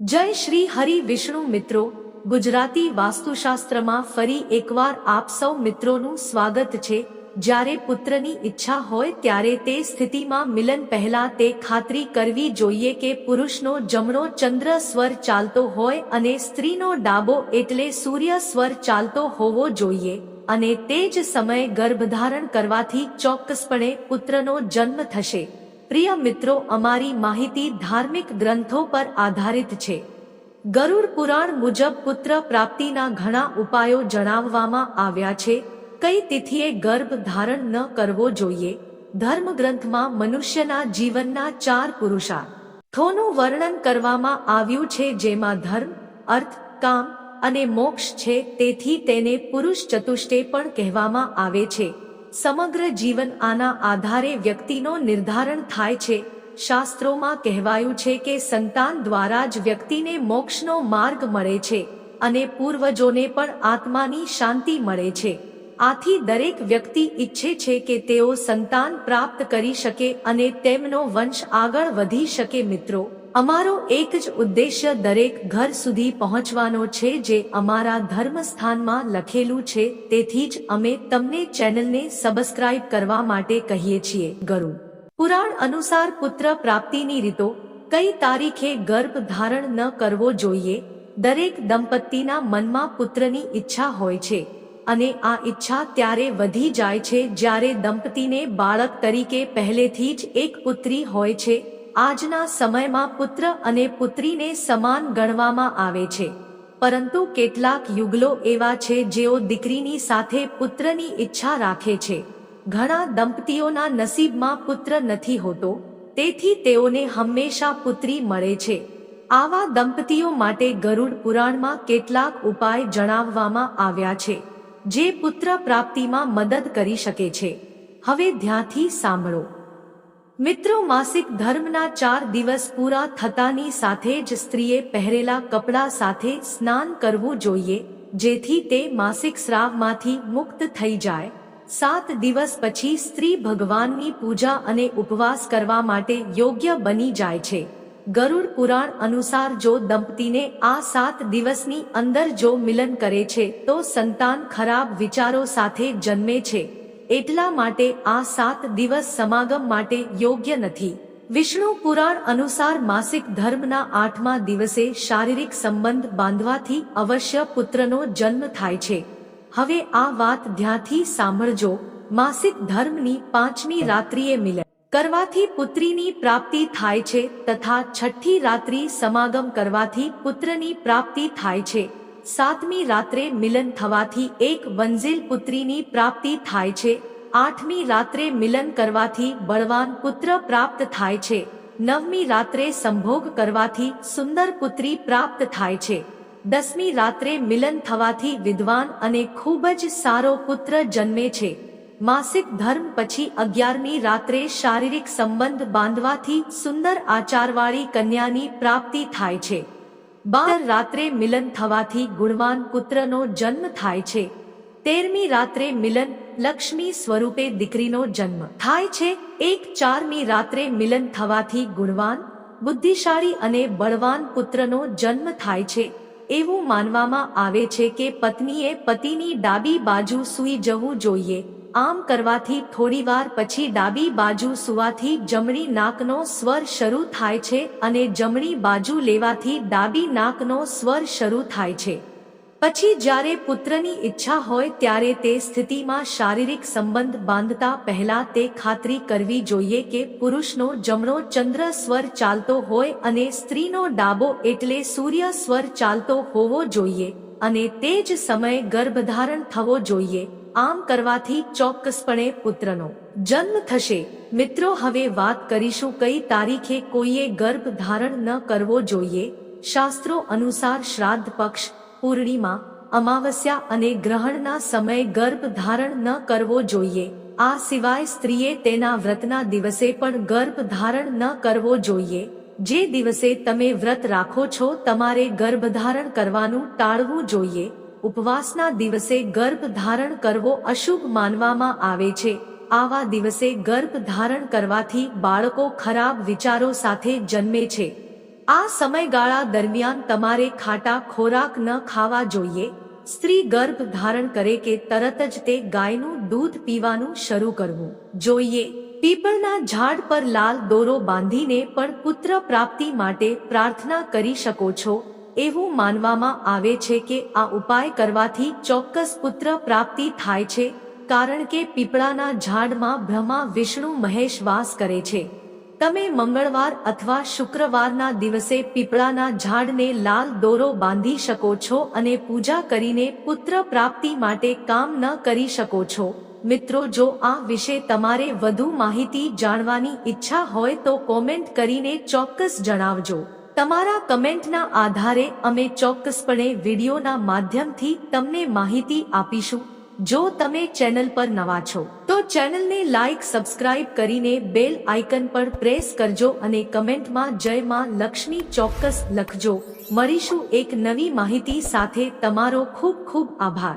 જય શ્રી હરિ વિષ્ણુ મિત્રો, ગુજરાતી વાસ્તુશાસ્ત્રમાં ફરી એકવાર આપ સૌ મિત્રોનું સ્વાગત છે. જ્યારે પુત્રની ઈચ્છા હોય ત્યારે તે સ્થિતિમાં મિલન પહેલા તે ખાતરી કરવી જોઈએ કે પુરુષનો જમણો ચંદ્ર સ્વર ચાલતો હોય અને સ્ત્રીનો ડાબો એટલે સૂર્ય સ્વર ચાલતો હોવો જોઈએ. અને તે જ સમયે ગર્ભધારણ કરવાથી ચોક્કસપણે પુત્રનો જન્મ થશે. પ્રિય મિત્રો, અમારી માહિતી ધાર્મિક ગ્રંથો પર આધારિત છે. ગરુડ પુરાણ મુજબ પુત્ર પ્રાપ્તિના ઘણા ઉપાયો જણાવવામાં આવ્યા છે. કઈ તિથિએ ગર્ભ ધારણ ન કરવો જોઈએ? ધર્મ ગ્રંથમાં મનુષ્યના જીવનના ચાર પુરુષાર્થોનું વર્ણન કરવામાં આવ્યું છે જેમાં ધર્મ, અર્થ, કામ અને મોક્ષ છે. તેથી તેને પુરુષ ચતુષ્ટય પણ કહેવામાં આવે છે. સમગ્ર જીવન આના આધારે વ્યક્તિનો નિર્ધારણ થાય છે. શાસ્ત્રોમાં કહેવાયું છે કે સંતાન દ્વારા જ વ્યક્તિને મોક્ષનો માર્ગ મળે છે અને પૂર્વજોને પણ આત્માની શાંતિ મળે છે. આથી દરેક વ્યક્તિ ઈચ્છે છે કે તેઓ સંતાન પ્રાપ્ત કરી શકે અને તેમનો વંશ આગળ વધી શકે મિત્રો. અમારો એક જ ઉદ્દેશ્ય દરેક ઘર સુધી પહોંચવાનો છે જે અમારા ધર્મસ્થાનમાં લખેલું છે. તેથી જ અમે તમને ચેનલને સબસ્ક્રાઇબ કરવા માટે કહીએ છીએ, ગરુ. પુરાણ અનુસાર પુત્ર પ્રાપ્તિની રીતો, કઈ તારીખે ગર્ભ ધારણ ન કરવો જોઈએ? દરેક દંપતીના મનમાં પુત્રની ઈચ્છા હોય છે, અને આ ઈચ્છા ત્યારે વધી જાય છે જ્યારે દંપતીને બાળક તરીકે પહેલેથી જ એક પુત્રી હોય છે. આજના સમયમાં પુત્ર અને પુત્રીને સમાન ગણવામાં આવે છે. પરંતુ કેટલાક યુગલો એવા છે જેઓ દીકરીની સાથે પુત્રની ઈચ્છા રાખે છે. ઘણા દંપતીઓના નસીબમાં પુત્ર નથી હોતો, તેથી તેઓને હંમેશા પુત્રી મળે છે. આવા દંપતીઓ માટે ગરુડ પુરાણમાં કેટલાક ઉપાય જણાવવામાં આવ્યા છે, જે પુત્ર પ્રાપ્તિમાં મદદ કરી શકે છે. હવે ધ્યાનથી સાંભળો. મિત્રો, માસિક ધર્મના ચાર દિવસ પૂરા થતાની સાથે જ સ્ત્રીએ પહેરેલા કપડાં સાથે સ્નાન કરવું જોઈએ, જેથી તે માસિક સ્રાવમાંથી મુક્ત થઈ જાય. સાત દિવસ પછી સ્ત્રી ભગવાનની પૂજા અને ઉપવાસ કરવા માટે યોગ્ય બની જાય છે. ગરુડ પુરાણ અનુસાર જો દંપતીને આ સાત દિવસની અંદર જો મિલન કરે છે, તો સંતાન ખરાબ વિચારો સાથે જન્મે છે. એટલા માટે આ સાત દિવસ સમાગમ માટે યોગ્ય નથી. વિષ્ણુ પુરાણ અનુસાર માસિક ધર્મના આઠમા દિવસે શારીરિક સંબંધ બાંધવાથી અવશ્ય પુત્રનો જન્મ થાય છે. હવે આ વાત ધ્યાનથી સાંભળજો. માસિક ધર્મની પાંચમી રાત્રિએ મિલન કરવાથી પુત્રીની પ્રાપ્તિ થાય છે તથા છઠ્ઠી રાત્રિ સમાગમ કરવાથી પુત્રની પ્રાપ્તિ થાય છે. સાતમી રાત્રે મિલન થવાથી એક વંઝિલ પુત્રીની પ્રાપ્તિ થાય છે. આઠમી રાત્રે મિલન કરવાથી બળવાન પુત્ર પ્રાપ્ત થાય છે. નવમી રાત્રે સંભોગ કરવાથી સુંદર પુત્રી પ્રાપ્ત થાય છે. દસમી રાત્રે મિલન થવાથી વિદ્વાન અને ખૂબ જ સારો પુત્ર જન્મે છે. માસિક ધર્મ પછી અગિયારમી રાત્રે શારીરિક સંબંધ બાંધવાથી સુંદર આચારવાળી કન્યાની પ્રાપ્તિ થાય છે. બાર રાત્રે મિલન થવાથી ગુણવાન પુત્રનો જન્મ થાય છે. તેરમી રાત્રે મિલન લક્ષ્મી સ્વરૂપે દીકરીનો જન્મ થાય છે. એક ચારમી રાત્રે મિલન થવાથી ગુણવાન, બુદ્ધિશાળી અને બળવાન પુત્રનો જન્મ થાય છે. એવું માનવામાં આવે છે કે પત્નીએ પતિની ડાબી બાજુ સૂઈ જવું જોઈએ. આમ કરવાથી થોડીવાર પછી ડાબી બાજુ સુવાથી જમણી નાકનો સ્વર શરૂ થાય છે અને જમણી બાજુ લેવાથી ડાબી નાકનો સ્વર શરૂ થાય છે. પછી જ્યારે પુત્રની ઈચ્છા હોય ત્યારે તે સ્થિતિમાં શારીરિક સંબંધ બાંધતા પહેલા તે ખાતરી કરવી જોઈએ કે પુરુષનો જમણો ચંદ્ર સ્વર ચાલતો હોય અને સ્ત્રીનો ડાબો એટલે સૂર્ય સ્વર ચાલતો હોવો જોઈએ અને તે જ સમયે ગર્ભધારણ થવો જોઈએ. આમ કરવાથી ચોક્કસપણે પુત્રનો જન્મ થશે. મિત્રો, હવે વાત કરીશું કઈ તારીખે કોઈએ ગર્ભ ધારણ ન કરવો જોઈએ. શાસ્ત્રો અનુસાર શ્રાદ્ધ પક્ષ, પૂર્ણિમા, અમાવસ્યા અને ગ્રહણના સમયે ગર્ભ ધારણ ન કરવો જોઈએ. આ સિવાય સ્ત્રીએ તેના વ્રતના દિવસે પણ ગર્ભ ધારણ ન કરવો જોઈએ. જે દિવસે તમે વ્રત રાખો છો, તમારે ગર્ભધારણ કરવાનું ટાળવું જોઈએ. ઉપવાસના દિવસે ગર્ભ ધારણ કરવો અશુભ માનવામાં આવે છે. આવા દિવસે ગર્ભ ધારણ કરવાથી બાળકો ખરાબ વિચારો સાથે જન્મે છે. આ સમયગાળા દરમિયાન તમારે ખાટા ખોરાક ન ખાવા જોઈએ. સ્ત્રી ગર્ભ ધારણ કરે કે તરત જ તે ગાયનું દૂધ પીવાનું શરૂ કરવું જોઈએ. પીપળના ઝાડ પર લાલ દોરો બાંધીને પણ પુત્ર પ્રાપ્તિ માટે પ્રાર્થના કરી શકો છો. એવું માનવામાં આવે છે કે આ ઉપાય કરવાથી ચોક્કસ પુત્ર પ્રાપ્તિ થાય છે, કારણ કે પીપળાના ઝાડમાં બ્રહ્મા વિષ્ણુ મહેશ વાસ કરે છે. તમે મંગળવાર અથવા શુક્રવારના દિવસે પીપળાના ઝાડને લાલ દોરો બાંધી શકો છો અને પૂજા કરીને પુત્ર પ્રાપ્તિ માટે કામ ન કરી શકો છો. મિત્રો, જો આ વિશે તમારે વધુ માહિતી જાણવાની ઈચ્છા હોય તો કોમેન્ટ કરીને ચોક્કસ જણાવજો. તમારા કમેન્ટના આધારે અમે ચોક્કસપણે વિડીયોના માધ્યમથી તમને માહિતી આપીશું. જો તમે ચેનલ પર નવા છો, તો ચેનલને લાઇક સબસ્ક્રાઇબ કરીને બેલ આઇકન પર પ્રેસ કરજો અને કમેન્ટમાં જય માં લક્ષ્મી ચોક્કસ લખજો. મળીશું એક નવી માહિતી સાથે. તમારો ખૂબ ખૂબ આભાર.